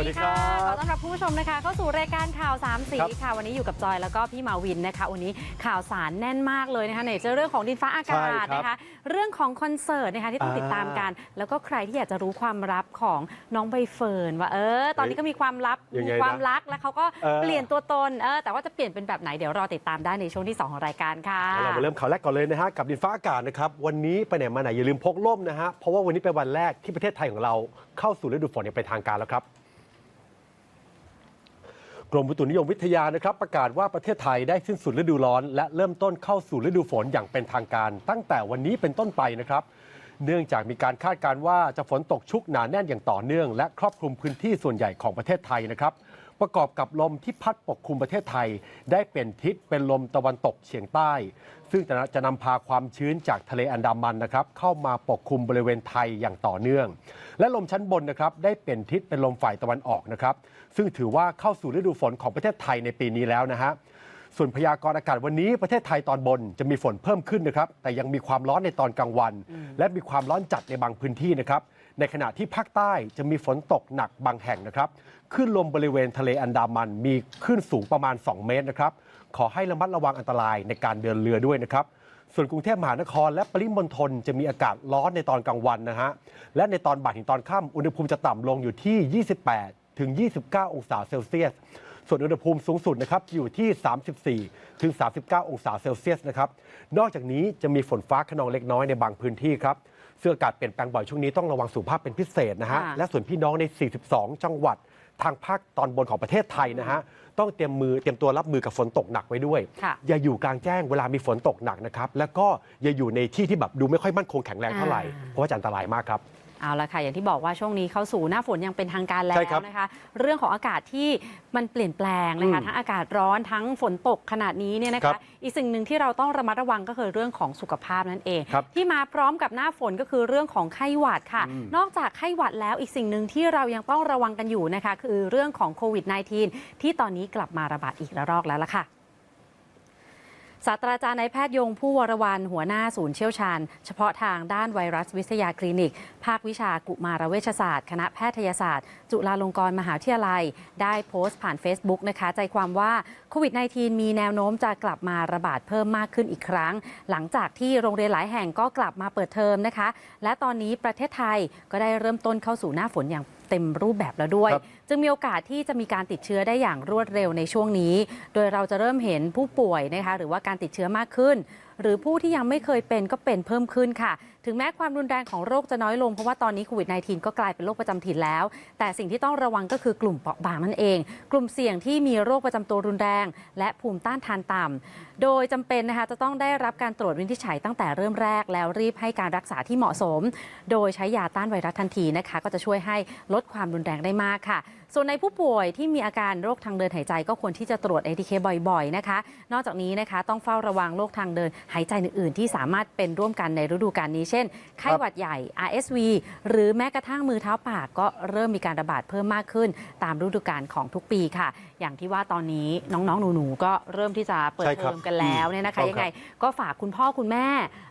วัสสวัสดีดีครัค่ะบขอต้อนรับผู้ชมนะคะ เข้าสู่รายการข่าวสามสีครับค่ะ วันนี้อยู่กับจอยแล้วก็พี่มาวินนะคะ วันนี้ข่าวสารแน่นมากเลยนะคะไหนจะเรื่องของดินฟ้าอากาศใช่ครับนะคะ เรื่องของคอนเสิร์ตนะคะที่ต้องอ่าติดตามกัน แล้วก็ใครที่อยากจะรู้ความลับของน้องใบเฟิร์นว่าเออ ตอนนี้ก็มีความลับยังมีไงนะความรักแล้วเขาก็เออเปลี่ยนตัวตนเออแต่ว่าจะเปลี่ยนเป็นแบบไหนเดี๋ยวรอติดตามได้ในช่วงที่สองของรายการค่ะเรามาเริ่มข่าวแรกก่อนเลยนะฮะกับดินฟ้าอากาศนะครับวันนี้ไปไหนมาไหนอย่าลืมพกร่มนะฮะเพราะว่าวันนี้เป็นวันแรกที่ประเทศไทยของเราเข้าสู่ฤดูฝนอย่างเป็นทางการแล้วครับ กรมอุตุนิยมวิทยานะครับประกาศว่าประเทศไทยได้สิ้นสุดฤดูร้อน และเริ่มต้นเข้าสู่ฤดูฝนอย่างเป็นทางการ ตั้งแต่วันนี้เป็นต้นไปนะครับ เนื่องจากมีการคาดการณ์ว่าจะฝนตกชุกหนาแน่นอย่างต่อเนื่อง และครอบคลุมพื้นที่ส่วนใหญ่ของประเทศไทยนะครับ ประกอบกับลมที่พัดปกคลุมประเทศไทย ได้เป็นทิศเป็นลมตะวันตกเฉียงใต้ ซึ่งจะจะนำพาความชื้นจากทะเลอันดามันนะครับเข้ามาปกคลุมบริเวณไทยอย่างต่อเนื่อง และลมชั้นบนนะครับได้เป็นทิศเป็นลมฝ่ายตะวันออกนะครับซึ่งถือว่าเข้าสู่ฤดูฝนของประเทศไทยในปีนี้แล้วนะฮะส่วนพยากรณ์อากาศวันนี้ประเทศไทยตอนบนจะมีฝนเพิ่มขึ้นนะครับ แต่ยังมีความร้อนในตอนกลางวัน และมีความร้อนจัดในบางพื้นที่นะครับ ในขณะที่ภาคใต้จะมีฝนตกหนักบางแห่งนะครับ คลื่นลมบริเวณทะเลอันดามันมีคลื่นสูงประมาณ 2 เมตรนะครับขอให้ระมัดระวังอันตรายในการเดินเรือด้วยนะครับส่วนกรุงเทพมหานครและปริมณฑลจะมีอากาศร้อนในตอนกลางวันนะฮะและในตอนบ่ายถึงตอนค่ำอุณหภูมิจะต่ำลงอยู่ที่ 28 ถึง 29 องศาเซลเซียส ส่วนอุณหภูมิสูงสุดนะครับอยู่ที่ 34 ถึง 39 องศาเซลเซียสนะครับนอกจากนี้จะมีฝนฟ้าขนองเล็กน้อยในบางพื้นที่ครับซึ่งอากาศเปลี่ยนแปลงบ่อยช่วงนี้ต้องระวังสุขภาพเป็นพิเศษนะฮะค่ะและส่วนพี่น้องใน 42 จังหวัด ทางภาคตอนบนของประเทศไทยนะฮะต้องเตรียมมือเตรียมตัวรับมือกับฝนตกหนักไว้ด้วย ค่ะ อย่าอยู่กลางแจ้งเวลามีฝนตกหนักนะครับแล้วก็อย่าอยู่ในที่ที่แบบดูไม่ค่อยมั่นคงแข็งแรงเท่าไหร่อ่าเพราะว่าจะอันตรายมากครับ เอาละค่ะ อย่างที่บอกว่าช่วงนี้เข้าสู่หน้าฝนอย่างเป็นทางการแล้ใช่วครับนะคะ เรื่องของอากาศที่มันเปลี่ยนแปลงนะคะอืมทั้งอากาศร้อนทั้งฝนตกขนาดนี้เนี่ยนะครัคะ บอีกสิ่งหนึ่งที่เราต้องระมัดระวังก็คือเรื่องของสุขภาพนั่นเอง ครับที่มาพร้อมกับหน้าฝนก็คือเรื่องของไข้หวัดค่ะ อืมนอกจากไข้หวัดแล้วอีกสิ่งหนึ่งที่เรายังต้องระวังกันอยู่นะคะ คือเรื่องของโควิด -19 ที่ตอนนี้กลับมาระบาดอีกระลอกแล้วล่ะค่ะ ศาสตราจารย์นายแพทย์ยงผู้วรวันหัวหน้าศูนย์เชี่ยวชาญ เฉพาะทางด้านไวรัสวิทยาคลินิก ภาควิชากุมารเวชศาสตร์ คณะแพทยศาสตร์ จุฬาลงกรณ์มหาวิทยาลัย ได้โพสต์ผ่าน Facebook นะคะ ใจความว่าโควิด -19 มีแนวโน้มจะกลับมาระบาดเพิ่มมากขึ้นอีกครั้ง หลังจากที่โรงเรียนหลายแห่งก็กลับมาเปิดเทอมนะคะ และตอนนี้ประเทศไทยก็ได้เริ่มต้นเข้าสู่หน้าฝนอย่าง เต็มรูปแบบแล้วด้วยครับจึงมีโอกาสที่จะมีการติดเชื้อได้อย่างรวดเร็วในช่วงนี้ โดยเราจะเริ่มเห็นผู้ป่วยนะคะหรือว่าการติดเชื้อมากขึ้น หรือผู้ที่ยังไม่เคยเป็นก็เป็นเพิ่มขึ้นค่ะ ถึงแม้ความรุนแรงของโรคจะน้อยลง เพราะว่าตอนนี้โควิด -19 ก็กลายเป็นโรคประจำถิ่นแล้ว แต่สิ่งที่ต้องระวังก็คือกลุ่มเปราะบางนั่นเอง กลุ่มเสี่ยงที่มีโรคประจำตัวรุนแรง และภูมิต้านทานต่ำโดยจำเป็นนะคะจะต้องได้รับการตรวจวินิจฉัยตั้งแต่เริ่มแรกแล้วรีบให้การรักษาที่เหมาะสม โดยใช้ยาต้านไวรัสทันทีนะคะ ก็จะช่วยให้ลดความรุนแรงได้มากค่ะ ส่วนในผู้ป่วยที่มีอาการโรคทางเดินหายใจก็ควรที่จะตรวจ ATK บ่อยๆนะคะ นอกจากนี้นะคะต้องเฝ้าระวังโรคทางเดินหายใจอื่นๆ ที่สามารถเป็นร่วมกันในฤดูกาลนี้ เช่น ไข้หวัดใหญ่ RSV หรือแม้กระทั่งมือเท้าปากก็เริ่มมีการระบาดเพิ่มมากขึ้น ตามฤดูกาลของทุกปีค่ะ อย่างที่ว่าตอนนี้น้องๆ หนูๆ ก็เริ่มที่จะเปิดใช่เทครัอบมกันแล้วเนี่ยนะคะถูกต้องยังไงก็ฝากคุณพ่อคุณแม่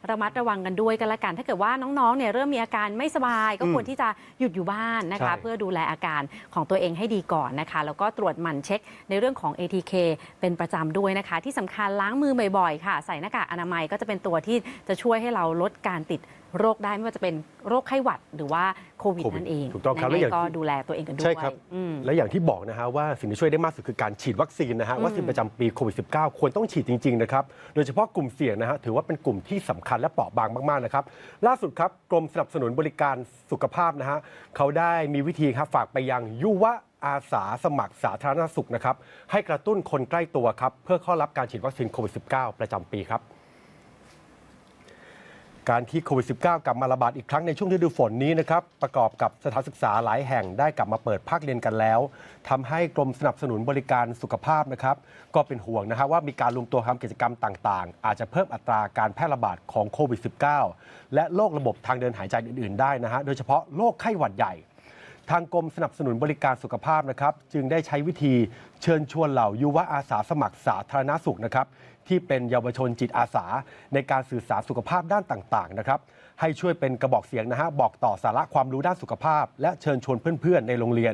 ระมัดระวังกันด้วยกันละกัน ถ้าเกิดว่าน้องๆ เนี่ยเริ่มมีอาการไม่สบายก็อืมควรที่จะหยุดอยู่บ้านนะคะ ใช่ เพื่อดูแลอาการของตัวเองให้ดีก่อนนะคะ แล้วก็ตรวจหมั่นเช็คในเรื่องของ ATK เป็นประจำด้วยนะคะ ที่สำคัญล้างมือบ่อยๆ ค่ะ ใส่หน้ากากอนามัยก็จะเป็นตัวที่จะช่วยให้เราลดการติดโรคได้ไม่ว่าจะเป็นโรคไข้หวัดหรือว่าโควิดโควิดนั่นเองถูกต้องครับยัและงอย่างไงก็ที่ดูแลตัวเองกันด้วย ใช่ครับอืมและอย่างที่บอกนะฮะว่าสิ่งที่ช่วยได้มากสุดคือการฉีดวัคซีนนะฮะอืมวัคซีนประจำปีโควิด -19 ควรต้องฉีดจริง ๆ นะครับ โดยเฉพาะกลุ่มเสี่ยงนะฮะถือว่าเป็นกลุ่มที่สำคัญและเปราะบางมาก ๆ นะครับ ล่าสุดครับ กรมสนับสนุนบริการสุขภาพนะฮะเขาได้มีวิธีครับฝากไปยังยุวอาสาสมัครสาธารณสุขนะครับให้กระตุ้นคนใกล้ตัวครับเพื่อเข้ารับการฉีดวัคซีนโควิด -19 ประจำปีครับ การที่โควิด -19 กลับมาระบาดอีกครั้งในช่วงฤดูฝนนี้นะครับประกอบกับสถานศึกษาหลายแห่งได้กลับมาเปิดภาคเรียนกันแล้วทำให้กรมสนับสนุนบริการสุขภาพนะครับ ก็เป็นห่วงนะครับว่ามีการรวมตัวทำกิจกรรมต่างๆ อาจจะเพิ่มอัตราการแพร่ระบาดของโควิด -19 และโรคระบบทางเดินหายใจอื่นๆได้นะฮะโดยเฉพาะโรคไข้หวัดใหญ่ทางกรมสนับสนุนบริการสุขภาพนะครับ จึงได้ใช้วิธีเชิญชวนเหล่ายุวอาสาสมัครสาธารณสุขนะครับ ที่เป็นเยาวชนจิตอาสา ในการสื่อสารสุขภาพด้านต่างๆนะครับให้ช่วยเป็นกระบอกเสียงนะฮะบอกต่อสาระความรู้ด้านสุขภาพ และเชิญชวนเพื่อนๆ ในโรงเรียน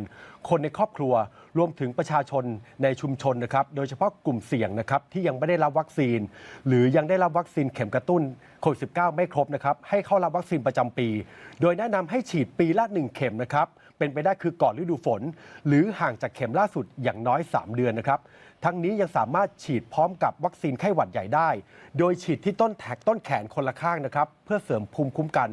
คนในครอบครัวรวมถึงประชาชนในชุมชนนะครับโดยเฉพาะกลุ่มเสี่ยงนะครับที่ยังไม่ได้รับวัคซีน หรือยังได้รับวัคซีนเข็มกระตุ้นโควิด -19 ไม่ครบนะครับให้เข้ารับวัคซีนประจำปี โดยแนะนำให้ฉีดปีละ 1 เข็มนะครับ เป็นไปได้คือก่อนฤดูฝน หรือห่างจากเข็มล่าสุดอย่างน้อย 3 เดือนนะครับ ทั้งนี้ยังสามารถฉีดพร้อมกับวัคซีนไข้หวัดใหญ่ได้ โดยฉีดที่ต้นแท็กต้นแขนคนละข้างนะครับ เพื่อเสริมภูมิคุ้มกัน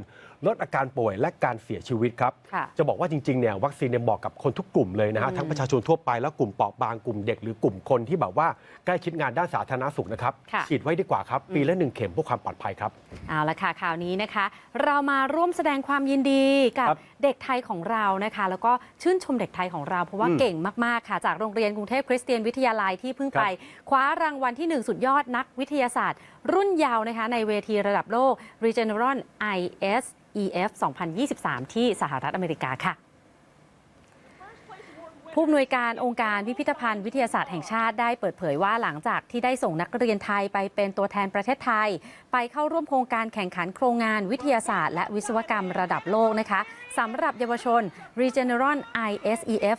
ลดอาการป่วยและการเสียชีวิตครับค่ะจะบอกว่าจริงๆเนี่ยวัคซีนเนี่ยเหมาะกับคนทุกกลุ่มเลยนะฮะทั้งประชาชนทั่วไปแล้วกลุ่มเปราะบางกลุ่มเด็กหรือกลุ่มคนที่แบบว่าใกล้ชิดงานด้านสาธารณสุขนะครับค่ะฉีดไว้ดีกว่าครับปีละหนึ่งเข็มเพื่อความปลอดภัยครับเอาละค่ะข่าวนี้นะคะ เรามาร่วมแสดงความยินดีกับครับเด็กไทยของเรานะคะ แล้วก็ชื่นชมเด็กไทยของเราเพราะว่าอืมเก่งมากๆค่ะ จากโรงเรียนกรุงเทพคริสเตียนวิทยาลัยที่เพิ่งครับไปคว้ารางวัลที่ 1 สุดยอดนักวิทยาศาสตร์ รุ่นยาวนะคะในเวทีระดับโลก Regeneron ISEF 2023 ที่สหรัฐอเมริกาค่ะผู้อำนวยการองค์การพิพิธภัณฑ์วิทยาศาสตร์แห่งชาติได้เปิดเผยว่าหลังจากที่ได้ส่งนักเรียนไทยไปเป็นตัวแทนประเทศไทย ไปเข้าร่วมโครงการแข่งขันโครงงานวิทยาศาสตร์ และวิศวกรรมระดับโลกนะคะสำหรับเยาวชน Regeneron ISEF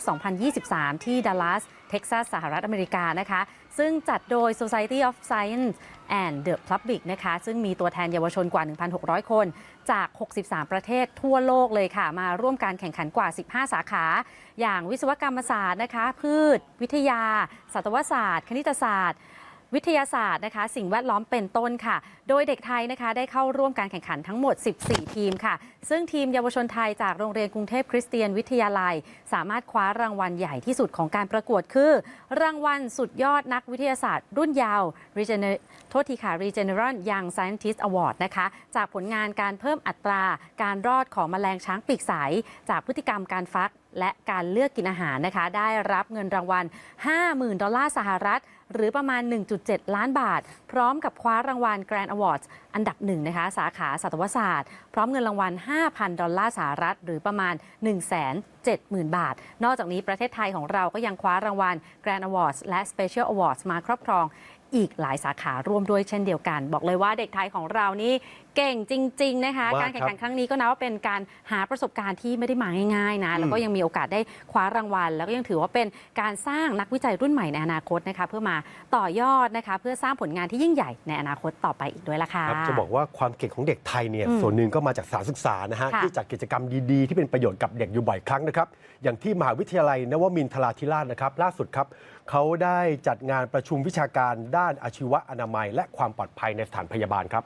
2023 ที่ดัลลัสเท็กซัสสหรัฐอเมริกานะคะ ซึ่งจัดโดย Society of Science and the Public นะคะ ซึ่งมีตัวแทนเยาวชนกว่า 1,600 คน จาก 63 ประเทศทั่วโลกเลยค่ะ มาร่วมการแข่งขันกว่า 15 สาขา อย่างวิศวกรรมศาสตร์นะคะ พืช วิทยาสัตวศาสตร์ คณิตศาสตร์ วิทยาศาสตร์นะคะ สิ่งแวดล้อมเป็นต้นค่ะ โดยเด็กไทยนะคะ ได้เข้าร่วมการแข่งขันทั้งหมด 14 ทีมค่ะ ซึ่งทีมเยาวชนไทยจากโรงเรียนกรุงเทพคริสเตียนวิทยาลัย สามารถคว้ารางวัลใหญ่ที่สุดของการประกวดคือ รางวัลสุดยอดนักวิทยาศาสตร์ รุ่นยาว Regener โทษทีค่ะ Regeneron Young Scientist Award นะคะ จากผลงานการเพิ่มอัตรา การรอดของแมลงช้างปีกใสจากพฤติกรรมการฟัก และการเลือกกินอาหารนะคะ ได้รับเงินรางวัล 50,000 ดอลลาร์สหรัฐ หรือประมาณ 1.7 ล้านบาท พร้อมกับคว้ารางวัล Grand Awards อันดับหนึ่งนะคะ สาขาสัตวศาสตร์ พร้อมเงินรางวัล 5,000 ดอลลาร์สหรัฐ หรือประมาณ170,000 บาท นอกจากนี้ประเทศไทยของเราก็ยังคว้ารางวัล Grand Awards และ Special Awards มาครอบครอง อีกหลายสาขาร่วมด้วยเช่นเดียวกัน บอกเลยว่าเด็กไทยของเรานี่เก่งจริง ๆ นะคะมากการแข่งขันครั้งนี้ก็นับว่าเป็นการหาประสบการณ์ที่ไม่ได้มาง่ายๆนะแล้วก็อืมยังมีโอกาสได้คว้ารางวัล แล้วก็ยังถือว่าเป็นการสร้างนักวิจัยรุ่นใหม่ในอนาคตนะคะเพื่อมาต่อยอดนะคะเพื่อสร้างผลงานที่ยิ่งใหญ่ในอนาคตต่อไปอีกด้วยละค่ะ ครับจะบอกว่าความเก่งของเด็กไทยเนี่ยอืมส่วนหนึ่งก็มาจากสถารศึกษานะฮะค่ะ ที่จัดกิจกรรมดีๆ ที่เป็นประโยชน์กับเด็กอยู่บ่อยครั้งนะครับ อย่างที่มหาวิทยาลัยนวมินทราธิราชนะครับ ล่าสุดครับ เขาได้จัดงานประชุมวิชาการด้านอาชีวะอนามัย และความปลอดภัยในสถานพยาบาลครับ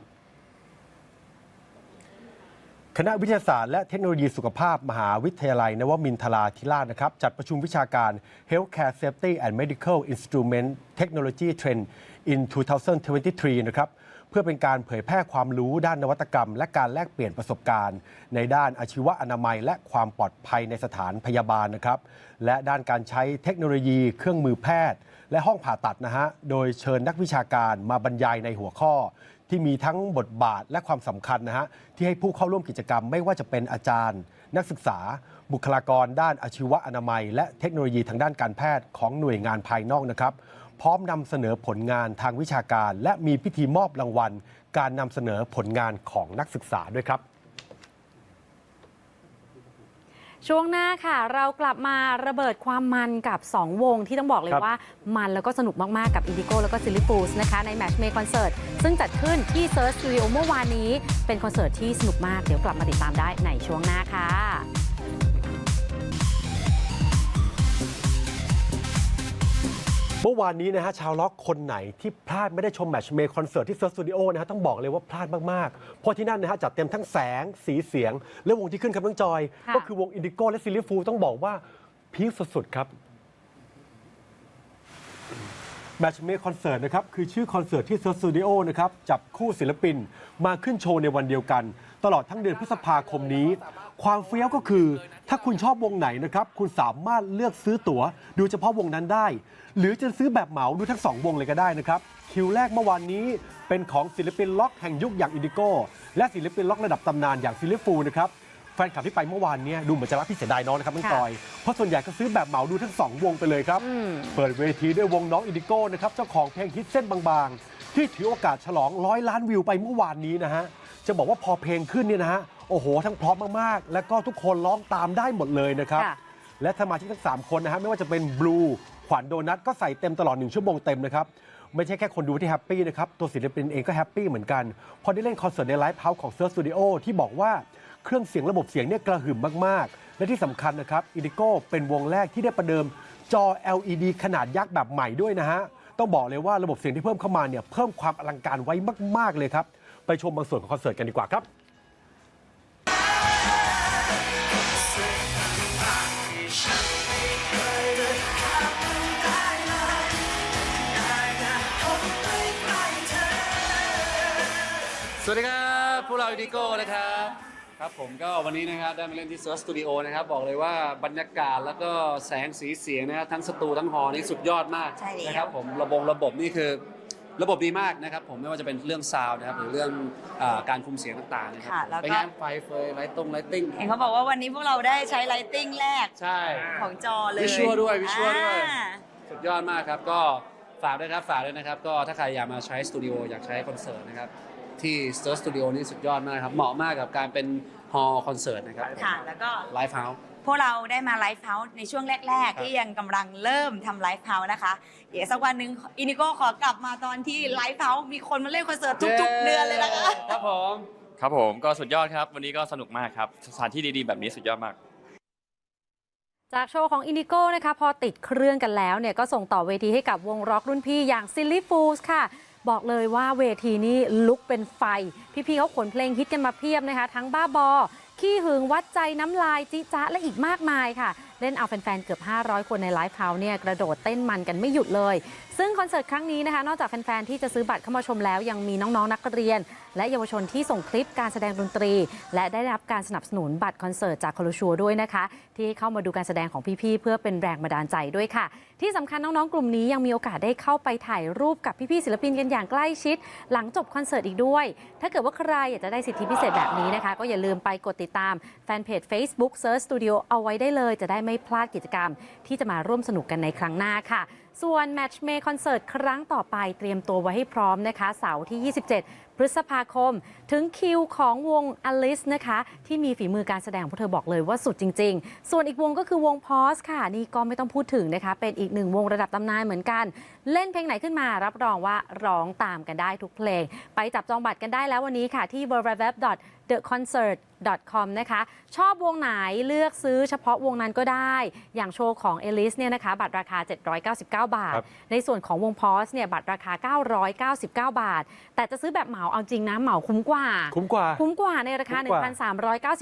คณะวิทยาศาสตร์และเทคโนโลยีสุขภาพมหาวิทยาลัย นวมินทราธิราชนะครับ จัดประชุมวิชาการ Healthcare Safety and Medical Instrument Technology Trend in 2023 นะครับ เพื่อเป็นการเผยแพร่ความรู้ด้านนวัตกรรม และการแลกเปลี่ยนประสบการณ์ ในด้านอาชีวะอนามัย และความปลอดภัยในสถานพยาบาลนะครับ และด้านการใช้เทคโนโลยีเครื่องมือแพทย์ และห้องผ่าตัดนะฮะโดยเชิญนักวิชาการมาบรรยายในหัวข้อที่มีทั้งบทบาทและความสำคัญนะฮะที่ให้ผู้เข้าร่วมกิจกรรมไม่ว่าจะเป็นอาจารย์ นักศึกษา บุคลากร ด้านอาชีวะอนามัย และเทคโนโลยีทางด้านการแพทย์ของหน่วยงานภายนอกนะครับ พร้อมนำเสนอผลงานทางวิชาการ และมีพิธีมอบรางวัล การนำเสนอผลงานของนักศึกษาด้วยครับ ช่วงหน้าค่ะ เรากลับมาระเบิดความมันกับ 2 วงที่ต้องบอกเลยครับ ว่ามันแล้วก็สนุกมาก ๆ กับ Indigo แล้วก็ซิลิฟูสนะคะใน Match May Concert ซึ่งจัดขึ้นที่ Search Studio เมื่อวานนี้ เป็นคอนเสิร์ตที่สนุกมากเดี๋ยวกลับมาติดตามได้ในช่วงหน้าค่ะ เมื่อวานนี้นะฮะชาวล็อกคนไหนที่พลาดไม่ได้ชมแมตช์เมย์คอนเสิร์ตที่เซิร์ฟสตูดิโอนะฮะต้องบอกเลยว่าพลาดมาก ๆ เพราะที่นั่นนะฮะจัดเต็มทั้งแสงสีเสียง และวงที่ขึ้นครับน้องจอย ค่ะ ก็คือวงอินดิโก้และซิลิฟูต้องบอกว่าพีคสุด ๆ ครับแมตช์เมย์คอนเสิร์ตนะครับ คือชื่อคอนเสิร์ตที่เซิร์ฟสตูดิโอนะครับ จับคู่ศิลปินมาขึ้นโชว์ในวันเดียวกัน ตลอดทั้งเดือนพฤษภาคมนี้ ความเฟี้ยวก็คือ ถ้าคุณชอบวงไหนนะครับ คุณสามารถเลือกซื้อตั๋ว ดูเฉพาะวงนั้นได้ หรือจะซื้อแบบเหมาดูทั้งสองวงเลยก็ได้นะครับ คิวแรกเมื่อวานนี้เป็นของศิลปินล็อกแห่งยุคอย่างอินดิโก้ และศิลปินล็อกระดับตำนานอย่างซิลิฟูนะครับแฟนคลับที่ไปเมื่อวานเนี้ดูเหมือนจะรักพี่เสียดายน้องนะครับน้องค่ะจอย เพราะส่วนใหญ่ก็ซื้อแบบเหมาดูทั้งสองวงไปเลยครับอืมเปิดเวทีด้วยวงน้องอินดิโก้นะครับเจ้าของเพลงฮิตเส้นบางๆ ที่ถือโอกาสฉลองร้อยล้านวิวไปเมื่อวานนี้นะฮะจะบอกว่าพอเพลงขึ้นเนี่ยนะฮะ โอ้โห ทั้งเพร้อมมากๆ แล้วก็ทุกคนร้องตามได้หมดเลยนะครับ ค่ะ และสมาชิกทั้ง 3 คนนะฮะไม่ว่าจะเป็นบลูขวัญโดนัทก็ใส่เต็มตลอด 1 ชั่วโมงเต็มนะครับ ไม่ใช่แค่คนดูที่แฮปปี้นะครับ ตัวศิลปินเองก็แฮปปี้เหมือนกัน พอได้เล่นคอนเสิร์ตในไลฟ์เฮาส์ของเซิร์ฟสตูดิโอที่บอกว่าเครื่องเสียงระบบเสียงเนี่ยกระหึ่มมาก ๆ และที่สำคัญนะครับอิดิโก้เป็นวงแรกที่ได้ประเดิมจอ LED ขนาดยักษ์แบบใหม่ด้วยนะฮะต้องบอกเลยว่าระบบเสียงที่เพิ่มเข้ามาเนี่ยเพิ่มความอลังการไว้มาก ๆเลยครับไปชมบางส่วนของคอนเสิร์ตกันดีกว่าครับ สวัสดีครับพวกเราอิดิโก้นะครับครับผมก็วันนี้นะครับได้มาเล่นที่เซิร์ฟสตูดิโอนะครับบอกเลยว่าบรรยากาศแล้วก็แสงสีเสียงนะครับทั้งสตูทั้งฮอลนี่สุดยอดมากใช่แล้ว นะครับผมระบบระบบนี่คือระบบดีมากนะครับผมไม่ว่าจะเป็นเรื่องซาวด์นะครับหรือเรื่องอาการคุมเสียงต่างๆนะครับค่ะแล้วก็ เป็นงานไฟเฟยไลท์ตรงไลท์ติ้งเห็นเขาบอกว่าวันนี้พวกเราได้ใช้ไลติ้งแรกใช่ ของจอเลยวิชวลด้วยวิชวลด้วย อ่า สุดยอดมากครับก็ฝากด้วยครับฝากด้วยนะครับ ก็ถ้าใครอยากมาใช้สตูดิโออยากใช้คอนเสิร์ตนะครับ ที่ Stir Studio นี่สุดยอดมากครับ เหมาะมากกับการเป็นฮอลล์คอนเสิร์ตนะครับค่ะ แล้วก็ไลฟ์เฮาส์ พวกเราได้มาไลฟ์เฮาส์ในช่วงแรกครับๆที่ยังกำลังเริ่มทำไลฟ์เฮาส์นะคะ เดี๋ยวสักวันหนึ่งอินิโก้ขอกลับมาตอนที่ไลฟ์เฮาส์มีคนมาเล่นคอนเสิร์ตทุก ๆ เดือนเลยนะคะ ครับผม ครับผมก็สุดยอดครับ วันนี้ก็สนุกมากครับ สถานที่ดีๆ แบบนี้สุดยอดมาก จากโชว์ของอินดิโก้นะคะพอติดเครื่องกันแล้วเนี่ยก็ส่งต่อเวทีให้กับวงร็อกรุ่นพี่อย่าง Silly Fools ค่ะ บอกเลยว่าเวทีนี้ลุกเป็นไฟ พี่ๆเขาขนเพลงฮิตกันมาเพียบนะคะ ทั้งบ้าบอ ขี้หึงวัดใจน้ำลายจิจ๊ะและอีกมากมายค่ะ เล่นเอาแฟนๆเกือบ 500 คนในไลฟ์เฮาส์เนี่ยกระโดดเต้นมันกันไม่หยุดเลย ซึ่งคอนเสิร์ตครั้งนี้นะคะ นอกจากแฟนๆที่จะซื้อบัตรเข้ามาชมแล้วยังมีน้องๆนักเรียน และเยาวชนที่ส่งคลิปการแสดงดนตรี และได้รับการสนับสนุนบัตรคอนเสิร์ตจากคอลชัวด้วยนะคะ ที่เข้ามาดูการแสดงของพี่ๆเพื่อเป็นแรงบันดาลใจด้วยค่ะ ที่สำคัญน้องๆ กลุ่มนี้ยังมีโอกาสได้เข้าไปถ่ายรูปกับพี่ๆศิลปินกันอย่างใกล้ชิด หลังจบคอนเสิร์ตอีกด้วย ถ้าเกิดว่าใครอยากจะได้สิทธิพิเศษแบบนี้นะคะ ก็อย่าลืมไปกดติดตามแฟนเพจ Facebook Search Studio เอาไว้ได้เลย จะได้ไม่พลาดกิจกรรม ที่จะมาร่วมสนุกกันในครั้งหน้าค่ะ ส่วน Match May คอนเสิร์ตครั้งต่อไปเตรียมตัวไว้ให้พร้อมนะคะเสาร์ที่ 27 พฤษภาคม ถึงคิวของวง Alice นะคะ ที่มีฝีมือการแสดงพวกเธอบอกเลยว่าสุดจริง ๆ ส่วนอีกวงก็คือวง Pause ค่ะ นี่ก็ไม่ต้องพูดถึงนะคะ เป็นอีกหนึ่งวงระดับตำนานเหมือนกัน เล่นเพลงไหนขึ้นมารับรองว่าร้องตามกันได้ทุกเพลง ไปจับจองบัตรกันได้แล้ววันนี้ค่ะที่ www.theconcert.com นะคะ ชอบวงไหนเลือกซื้อเฉพาะวงนั้นก็ได้ อย่างโชว์ของ Alice เนี่ยนะคะ บัตรราคา 799 บาทครับในส่วนของวง Pause เนี่ย บัตรราคา 999 บาท แต่จะซื้อแบบเหมาเอาจริงนะเหมาคุ้มกว่า คุ้มกว่า คุ้มกว่าในราคา คุ้มกว่า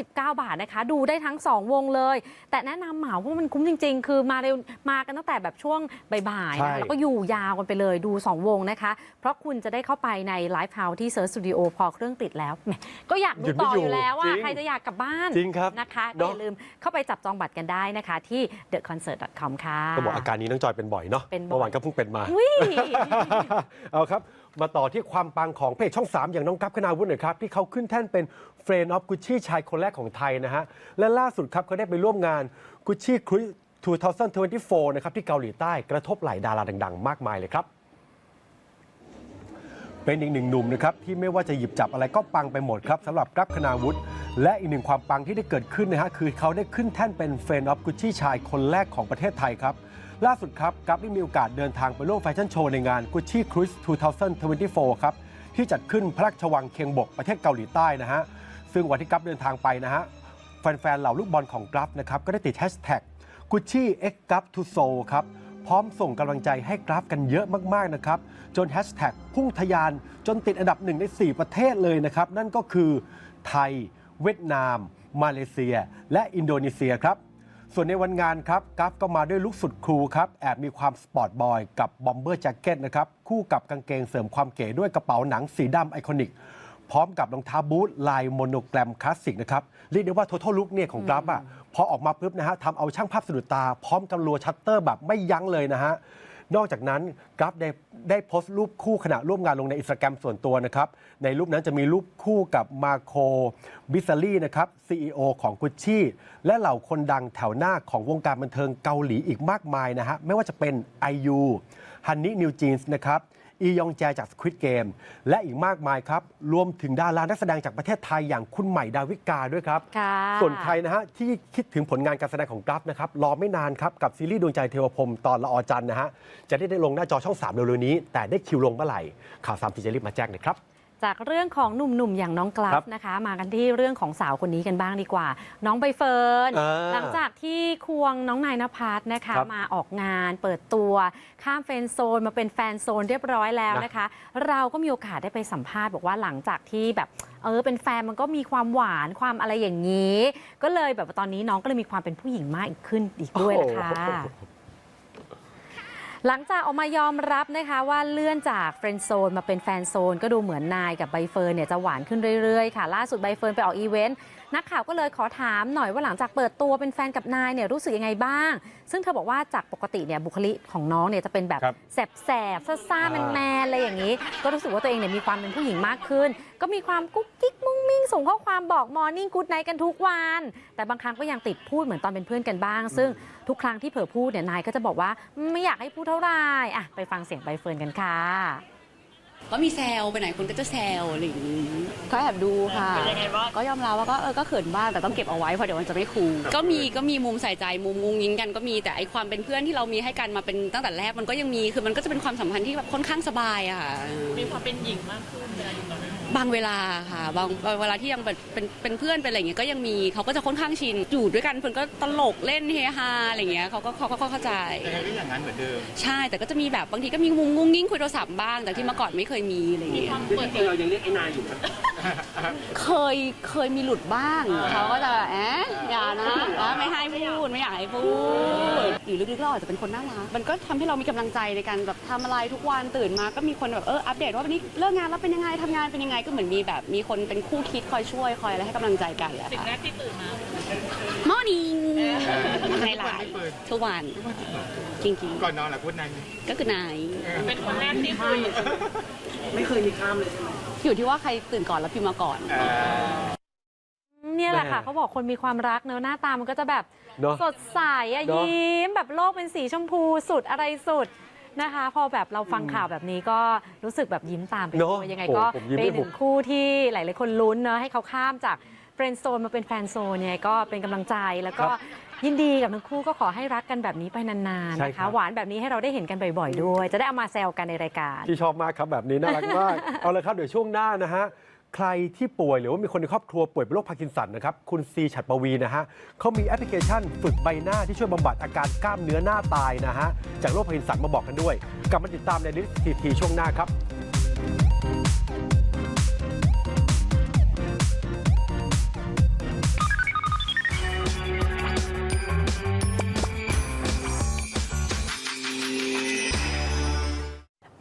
1,399 บาทนะคะ ดูได้ทั้ง 2 วงเลย แต่แนะนำเหมาเพราะมันคุ้มจริง ๆ คือมาเร็วมากันตั้งแต่แบบช่วงบ่ายๆใช่ นะแล้วก็อยู่ยาวกันไปเลยดู 2 วงนะคะ เพราะคุณจะได้เข้าไปในไลฟ์เฮาส์ที่เซิร์ชสตูดิโอพอเครื่องติดแล้วแหมก็อยากดูต่ออยู่แล้วจว่าริงใครจะอยากกลับบ้านจริงครับ นะคะก็เนอะอย่าลืมเข้าไปจับจองบัตรกันได้นะคะที่ theconcert.com ค่ะ ก็บอกอาการนี้น้องจอยเป็นบ่อยเนาะเป็นบ่อย เมื่อวานก็เพิ่งเป็นมา อุ๊ย เอาครับ มาต่อที่ความปังของเพจช่อง 3 อย่างน้องกัปคณาวุฒิหน่อยครับ ที่เขาขึ้นแท่นเป็น Friend of Gucci ชายคนแรกของไทยนะฮะ และล่าสุดครับเขาได้ไปร่วมงาน Gucci Cruise 2024 นะครับ ที่เกาหลีใต้กระทบหลายดาราดัง ๆ มากมายเลยครับ เป็นอีกหนึ่งหนุ่มนะครับ ที่ไม่ว่าจะหยิบจับอะไรก็ปังไปหมดครับสำหรับกรับคณาวุฒิและอีกหนึ่งความปังที่ได้เกิดขึ้นนะฮะคือเขาได้ขึ้นแท่นเป็นเฟรนด์ออฟกุชชี่ชายคนแรกของประเทศไทยครับ ล่าสุดครับกรับได้มีโอกาสเดินทางไปร่วมแฟชั่นโชว์ในงาน Gucci Cruise 2024 ครับ ที่จัดขึ้นพระราชวังเคียงบกประเทศเกาหลีใต้นะฮะ ซึ่งวันที่กรับเดินทางไปนะฮะ แฟนๆ เหล่าลูกบอลของกรับนะครับ ก็ได้ติดแฮชแท็ก Gucci X g r a b to Seoul ครับ พร้อมส่งกำลังใจให้กราฟกันเยอะมากๆนะครับ จนแฮชแท็กพุ่งทะยานจนติดอันดับหนึ่งใน 4 ประเทศเลยนะครับ นั่นก็คือไทย เวียดนาม มาเลเซีย และอินโดนีเซียครับ ส่วนในวันงานครับกราฟก็มาด้วยลุคสุดคูลครับ แอบมีความสปอร์ตบอยกับบอมเบอร์แจ็คเก็ตนะครับ คู่กับกางเกงเสริมความเก๋ด้วยกระเป๋าหนังสีดำไอคอนิก พร้อมกับรองเท้าบูทลายโมโนแกรมคลาสสิกนะครับ เรียกได้ว่า total look เนี่ยของกราฟอะพอออกมาปุ๊บนะฮะทำเอาช่างภาพสะดุดตา พร้อมกับรัวชัตเตอร์แบบไม่ยั้งเลยนะฮะ นอกจากนั้นกราฟได้ได้โพสต์รูปคู่ขณะร่วมงานลงในอินสตาแกรมส่วนตัวนะครับ ในรูปนั้นจะมีรูปคู่กับมาโคบิซารีนะครับ CEO ของกุชชี่และเหล่าคนดังแถวหน้าของวงการบันเทิงเกาหลีอีกมากมายนะฮะ ไม่ว่าจะเป็น IU ฮันนี่นิวจีนส์นะครับ อียองแจจาก Squid Game และอีกมากมายครับ รวมถึงดารานักแสดงจากประเทศไทยอย่างคุณใหม่ดาวิกาด้วยครับค่ะส่วนใครนะฮะที่คิดถึงผลงานการแสดงของกราฟนะครับรอไม่นานครับ กับซีรีส์ดวงใจเทวพรหมตอนละออจันทร์นะฮะจะได้ได้ลงหน้าจอช่อง 3 เร็วๆนี้ แต่ได้คิวลงเมื่อไหร่ข่าวสามทีจะรีบมาแจ้งเลยครับ จากเรื่องของหนุ่มๆอย่างน้องกราครัฟบนะคะ มากันที่เรื่องของสาวคนนี้กันบ้างดีกว่า น้องใบเฟิร์นอ่าหลังจากที่ควงน้องนายนภัสนะคะครับมาออกงานเปิดตัวข้ามเฟรนด์โซนมาเป็นแฟนโซนเรียบร้อยแล้วนะนะคะ เราก็มีโอกาสได้ไปสัมภาษณ์บอกว่าหลังจากที่แบบเออเป็นแฟนมันก็มีความหวานความอะไรอย่างนี้ ก็เลยแบบว่าตอนนี้น้องก็เลยมีความเป็นผู้หญิงมากอีกขึ้นอีกด้วยนะคะโอ้โหลังจากออกมายอมรับนะคะว่าเลื่อนจากเฟรนด์โซนมาเป็นแฟนโซน ก็ดูเหมือนนายกับใบเฟิร์นเนี่ยจะหวานขึ้นเรื่อยๆ ค่ะ ล่าสุดใบเฟิร์นไปออกอีเวนต์ นักข่าวก็เลยขอถามหน่อยว่าหลังจากเปิดตัวเป็นแฟนกับนายเนี่ยรู้สึกยังไงบ้าง ซึ่งเธอบอกว่าจากปกติเนี่ยบุคลิกของน้องเนี่ยจะเป็นแบบครับแสบๆซ่าๆแมนๆอะไรอย่างนี้ ก็รู้สึกว่าตัวเองเนี่ยมีความเป็นผู้หญิงมากขึ้น ก็มีความกุ๊กกิ๊กมุ้งมิ้งส่งข้อความบอกมอร์นิ่งกู๊ดไนกันทุกวัน แต่บางครั้งก็ยังติดพูดเหมือนตอนเป็นเพื่อนกันบ้าง ซึ่งทุกครั้งที่เผลอพูดเนี่ยนายก็จะบอกว่าไม่อยากให้พูดเท่าไหร่อะไปฟังเสียงใบเฟิร์นกันค่ะ ก็มีแซวไปไหนคนก็จะแซวอะไรอย่างนี้ก็แอบดูค่ะก็ยอมรับว่าก็เออก็เขินบ้างแต่ต้องเก็บเอาไว้เพราะเดี๋ยวมันจะไม่คูลก็มีก็มีมุมใส่ใจมุมงุงยิงกันก็มีแต่ไอความเป็นเพื่อนที่เรามีให้กันมาเป็นตั้งแต่แรกมันก็ยังมีคือมันก็จะเป็นความสัมพันธ์ที่แบบค่อนข้างสบายอะค่ะ มีความเป็นหญิงมากขึ้นเวลาอยู่กับแม่ บางเวลาค่ะบางบางเวลาที่ยังเป็นเป็นเป็นเพื่อนเป็นอะไรอย่างเงี้ยก็ยังมีเขาก็จะค่อนข้างชินอยู่ด้วยกันเพื่อนก็ตลกเล่นเฮฮาอะไรอย่างเงี้ยเขาก็เขาก็เข้าใจ แต่ยังไม่อย่างนั้นเหมือนเดิมใช่แต่ก็จะมีแบบบางทีก็มีมุมงุ้งงิ้งคุยโทรศัพท์บ้าง แต่ที่เมื่อก่อนไม่เคยมีอะไรอย่างเงี้ยเปิดตัวเรายังเรียกไอ้นายอยู่ เคยเคยมีหลุดบ้าง เขาก็จะแอะอย่านะอะไม่ให้พูดไม่อยากให้พูดหรือลึกๆเราอาจจะเป็นคนน่ารักมันก็ทำให้เรามีกำลังใจในการแบบทำอะไรทุกวันตื่นมาก็มีคนแบบเอออัปเดตว่าวันนี้เลิกงานแล้วเป็นยังไงทำงานเป็นยังไงก็เหมือนมีแบบมีคนเป็นคู่คิดคอยช่วยคอยอะไรให้กำลังใจกันแหละสิ่งค่ะแรกที่ตื่นมา morning ในไลน์ทุกวันจริงก่อนนอนเหรอพูดนายๆก็คือนาย เป็นคนแรกที่คุย อยู่ที่ว่าใครตื่นก่อนแล้วพิมพ์มาก่อน เนี่ยแหละค่ะแม่เขาบอกคนมีความรักเนอะหน้าตามันก็จะแบบเนอะสดใสอะเนอะ ยิ้มแบบโลกเป็นสีชมพูสุดอะไรสุดนะคะ พอแบบเราฟังข่าวแบบนี้ก็รู้สึกแบบยิ้มตามไปเนด้อะวยยังไงโอ้ก็ผมยิ้มเป็นไม่หหุนึ่บงคู่ที่หลาย ๆ คนลุ้นเนอะให้เขาข้ามจากเฟรนด์โซนมาเป็นแฟนโซนเนี่ยก็เป็นกำลังใจแล้วก็ ยินดีกับทั้งคู่ก็ขอให้รักกันแบบนี้ไปนานๆใช่นะครัคะ บ หวานแบบนี้ให้เราได้เห็นกันบ่อยๆด้วย จะได้เอามาแซวกันในรายการ ที่ชอบมากครับแบบนี้น่ารักมาก เอาละครับ เดี๋ยวช่วงหน้านะฮะ ใครที่ป่วยหรือว่ามีคนในครอบครัวป่วยเป็นโรคพาร์กินสันนะครับ คุณซีฉัดปวีนะฮะเขามีแอปพลิเคชันฝึกใบหน้าที่ช่วยบำบัดอาการกล้ามเนื้อหน้าตายนะฮะ จากโรคพาร์กินสันมาบอกกันด้วย กลับมาติดตามในลิสทีทีช่วงหน้าครับ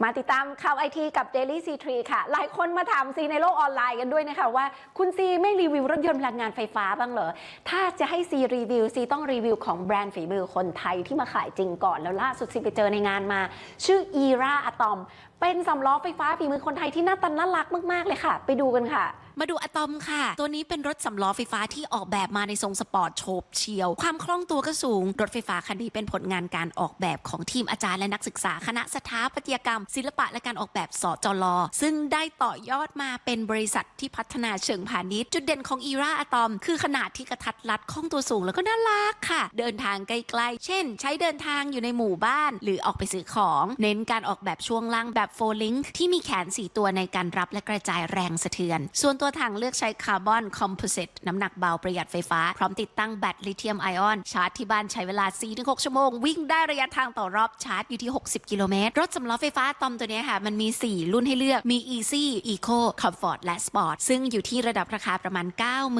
มาติดตามข่าวไอทีกับ Daily C3 ค่ะ หลายคนมาถามซีในโลกออนไลน์กันด้วยนะคะว่า คุณซีไม่รีวิวรถยนต์พลังงานไฟฟ้าบ้างเหรอ ถ้าจะให้ซีรีวิวซีต้องรีวิวของแบรนด์ฝีมือคนไทยที่มาขายจริงก่อนแล้วล่าสุดซีไปเจอในงานมา ชื่อ ERA Atom เป็นสำล้อไฟฟ้าฝีมือคนไทยที่หน้าตาน่ารักมาก ๆ เลยค่ะ ไปดูกันค่ะ มาดูอะตอมค่ะ ตัวนี้เป็นรถสำล้อไฟฟ้าที่ออกแบบมาในทรงสปอร์ตโฉบเฉียว ความคล่องตัวก็สูง รถไฟฟ้าคันนี้เป็นผลงานการออกแบบของทีมอาจารย์และนักศึกษา คณะสถาปัตยกรรม ศิลปะและการออกแบบสจลซึ่งได้ต่อยอดมาเป็นบริษัทที่พัฒนาเชิงพาณิชย์จุดเด่นของอีราอะตอม คือขนาดที่กระทัดรัดคล่องตัวสูงแล้วก็น่ารักค่ะ เดินทางไกลๆ เช่น ใช้เดินทางอยู่ในหมู่บ้าน หรือออกไปซื้อของ เน้นการออกแบบช่วงล่างแบบโฟลิงที่มีแขน4ตัวในการรับและกระจายแรงสะเทือน ส่วนตัวัวถังเลือกใช้คาร์บอนคอมโพสิตน้ำหนักเบาประหยัดไฟฟ้า พร้อมติดตั้งแบตลิเธียมไอออน ชาร์จที่บ้านใช้เวลา 4-6 ชั่วโมง วิ่งได้ระยะทางต่อรอบชาร์จอยู่ที่ 60 กิโลเมตร รถสำล้อไฟฟ้าตอมตัวนี้ค่ะ มันมี 4 รุ่นให้เลือกมี Easy Eco Comfort และ Sport ซึ่งอยู่ที่ระดับราคาประมาณ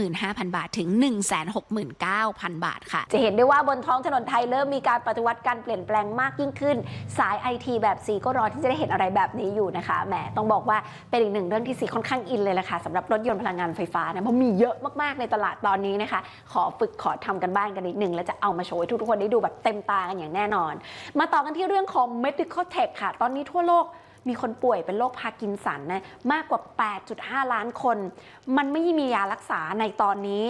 95,000 บาทถึง 169,000 บาทค่ะ จะเห็นได้ว่าบนท้องถนนไทยเริ่มมีการปฏิวัติการเปลี่ยนแปลงมากยิ่งขึ้น สายไอทีแบบซีก็รอที่จะได้เห็นอะไรแบบนี้อยู่นะคะแหมต้องบอกว่าเป็นอีกหนึ่งเรื่องที่ซีค่อนข้างอินเลยละค่ะสำหรับรถยนต์พลังงานไฟฟ้านะเพราะมีเยอะมากๆในตลาดตอนนี้นะคะ ขอฝึกขอทำกันบ้านกันนิดหนึ่งแล้วจะเอามาโชว์ให้ทุกๆคนได้ดูแบบเต็มตากันอย่างแน่นอน มาต่อกันที่เรื่องของ medical tech ค่ะ ตอนนี้ทั่วโลกมีคนป่วยเป็นโรคพาร์กินสันนะมากกว่า 8.5 ล้านคน มันไม่มียารักษาในตอนนี้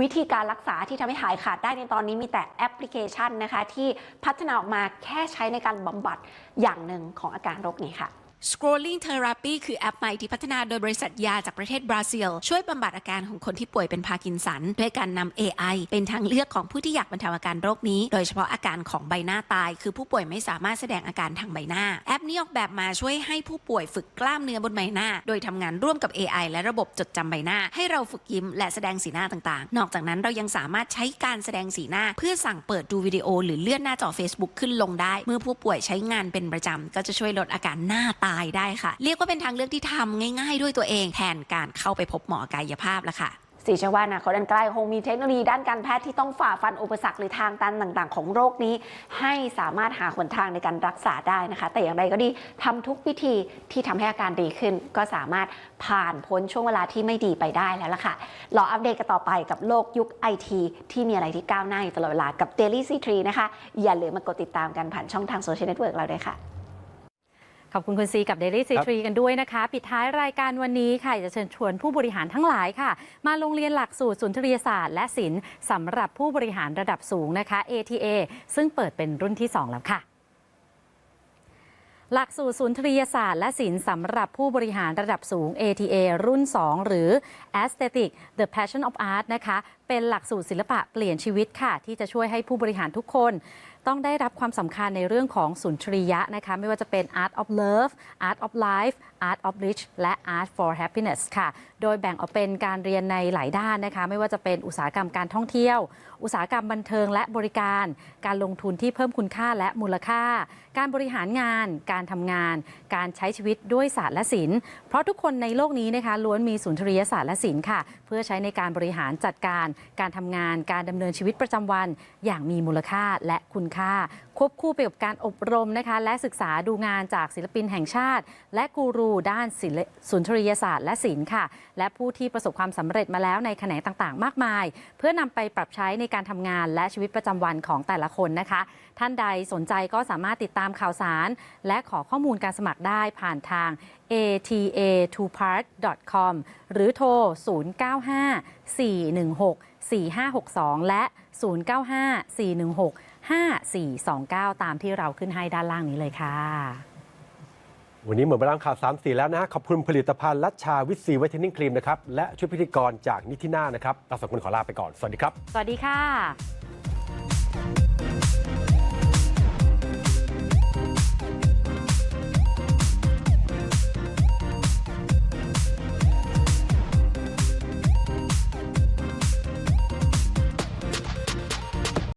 วิธีการรักษาที่ทำให้หายขาดได้ในตอนนี้มีแต่แอปพลิเคชันนะคะ ที่พัฒนาออกมาแค่ใช้ในการบำบัดอย่างหนึ่งของอาการโรคนี้ค่ะ Scrolling Therapy คือแอปใหม่ที่พัฒนาโดยบริษัทยาจากประเทศบราซิล ช่วยบำบัดอาการของคนที่ป่วยเป็นพาร์กินสัน ด้วยการนำ AI เป็นทางเลือกของผู้ที่อยากบรรเทาอาการโรคนี้ โดยเฉพาะอาการของใบหน้าตาย คือผู้ป่วยไม่สามารถแสดงอาการทางใบหน้า แอปนี้ออกแบบมาช่วยให้ผู้ป่วยฝึกกล้ามเนื้อบนใบหน้า โดยทำงานร่วมกับ AI และระบบจดจำใบหน้า ให้เราฝึกยิ้มและแสดงสีหน้าต่างๆ นอกจากนั้นเรายังสามารถใช้การแสดงสีหน้า เพื่อสั่งเปิดดูวิดีโอ หรือเลื่อนหน้าจอ Facebook ขึ้นลงได้ เมื่อผู้ป่วยใช้งานเป็นประจำก็จะช่วยลดอาการหน้าตายได้ค่ะ เรียกว่าเป็นทางเลือกที่ทำง่ายๆ ด้วยตัวเอง แทนการเข้าไปพบหมอกายภาพละค่ะสีชื่อว่าอนาคตอันใกล้คงมีเทคโนโลยีด้านการแพทย์ที่ต้องฝ่าฟันอุปสรรคหรือทางตันต่างๆ ของโรคนี้ ให้สามารถหาหนทางในการรักษาได้นะคะ แต่อย่างไรก็ดีทำทุกวิธีที่ทำให้อาการดีขึ้น ก็สามารถผ่านพ้นช่วงเวลาที่ไม่ดีไปได้แล้วล่ะค่ะรออัปเดตกันต่อไปกับโลกยุคไอทีที่มีอะไรที่ก้าวหน้าอยู่ตลอดเวลากับ Daily C3 นะคะอย่าลืมมากดติดตามกันผ่านช่องทางโซเชียลเน็ตเวิร์กเราด้วยค่ะ ขอบคุณคุณซีกับ Daily c ครับ3กันด้วยนะคะ ปิดท้ายรายการวันนี้ค่ะอยากจะเชิญชวนผู้บริหารทั้งหลายค่ะ มาลงเรียนหลักสูตรสุนทรียศาสตร์ และศิลป์สำหรับผู้บริหารระดับสูงนะคะ ATA ซึ่งเปิดเป็นรุ่นที่ 2 แล้วค่ะหลักสูตรสุนทรียศาสตร์และศิลป์สำหรับผู้บริหารระดับสูง ATA รุ่น 2 หรือ Aesthetic The Passion of Art นะคะ เป็นหลักสูตรศิลปะเปลี่ยนชีวิตค่ะ ที่จะช่วยให้ผู้บริหารทุกคน ต้องได้รับความสำคัญในเรื่องของสุนทรียะนะคะไม่ว่าจะเป็น Art of Love Art of Life Art of Rich และ Art for Happiness ค่ะ โดยแบ่งออกเป็นการเรียนในหลายด้านนะคะ ไม่ว่าจะเป็นอุตสาหกรรมการท่องเที่ยว อุตสาหกรรมบันเทิงและบริการ การลงทุนที่เพิ่มคุณค่าและมูลค่า การบริหารงาน การทำงาน การใช้ชีวิตด้วยศาสตร์และศิลป์ เพราะทุกคนในโลกนี้นะคะล้วนมีสุนทรียศาสตร์และศิลป์ค่ะ เพื่อใช้ในการบริหารจัดการ การทำงาน การดำเนินชีวิตประจำวัน อย่างมีมูลค่าและคุณค่าควบคู่ไปกับการอบรมนะคะและศึกษาดูงานจากศิลปินแห่งชาติ และกูรูด้านศิลสุนทรียศาสตร์และศิลป์ค่ะ และผู้ที่ประสบความสำเร็จมาแล้วในแขนงต่างๆ มากมาย เพื่อนำไปปรับใช้ในการทำงานและชีวิตประจำวันของแต่ละคนนะคะ ท่านใดสนใจก็สามารถติดตามข่าวสาร และขอข้อมูลการสมัครได้ผ่านทาง ata2park.com หรือโทร 095-416-4562 และ 095-416-5429 ตามที่เราขึ้นให้ด้านล่างนี้เลยค่ะ วันนี้หมดเวลาข่าวสามสีแล้วนะฮะขอบคุณผลิตภัณฑ์ลัชชาวิตซีไวท์เทนนิ่งครีมนะครับ และชุดพิธีกรจากนิติน่านะครับเราสองคนขอลาไปก่อน สวัสดีครับ สวัสดีค่ะ